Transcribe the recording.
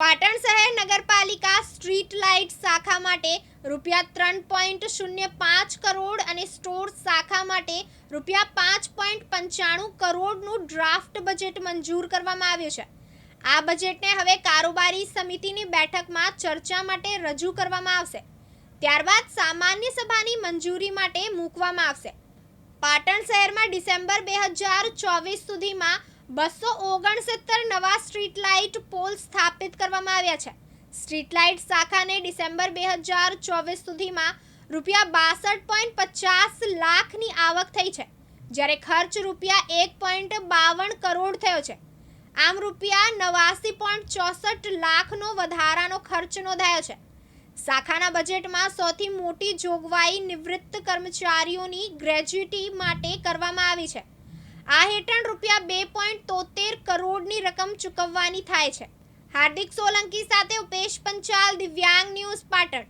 પાટણ શહેર નગરપાલિકા street light શાખા માટે રૂપિયા ત્રણ પોઈન્ટ શૂન્ય પાંચ કરોડ અને સ્ટોર શાખા માટે રૂપિયા પાંચ પોઈન્ટ પંચાણું કરોડનું ડ્રાફ્ટ બજેટ મંજૂર કરવામાં આવ્યું છે. આ બજેટને હવે કારોબારી સમિતિની બેઠકમાં ચર્ચા માટે રજૂ કરવામાં આવશે. ત્યારબાદ સામાન્ય સભાની મંજૂરી માટે મૂકવામાં આવશે. પાટણ શહેરમાં ડિસેમ્બર બે હજાર ચોવીસ સુધીમાં બસો ઓગણસિત્તેર નવા સ્ટ્રીટ લાઇટ પોલ સ્થાપિત કરવામાં આવ્યા છે. સ્ટ્રીટ લાઇટ શાખાને ડિસેમ્બર બે હજાર ચોવીસ સુધીમાં રૂપિયા બાસઠ પોઈન્ટ પચાસ લાખની આવક થઈ છે, જ્યારે ખર્ચ રૂપિયા એક પોઈન્ટ બાવન કરોડ થયો છે. આમ રૂપિયા નવાસી પોઈન્ટ ચોસઠ લાખનો વધારાનો ખર્ચ નોંધાયો છે. શાખાના બજેટમાં સૌથી મોટી જોગવાઈ નિવૃત્ત કર્મચારીઓની ગ્રેજ્યુટી માટે કરવામાં આવી છે. આ હેઠળ રૂપિયા બે પોઈન્ટ તોતેર કરોડની રકમ ચૂકવવાની થાય છે. હાર્દિક સોલંકી સાથે ઉપેશ પંચાલ, દિવ્યાંગ ન્યૂઝ પાટણ.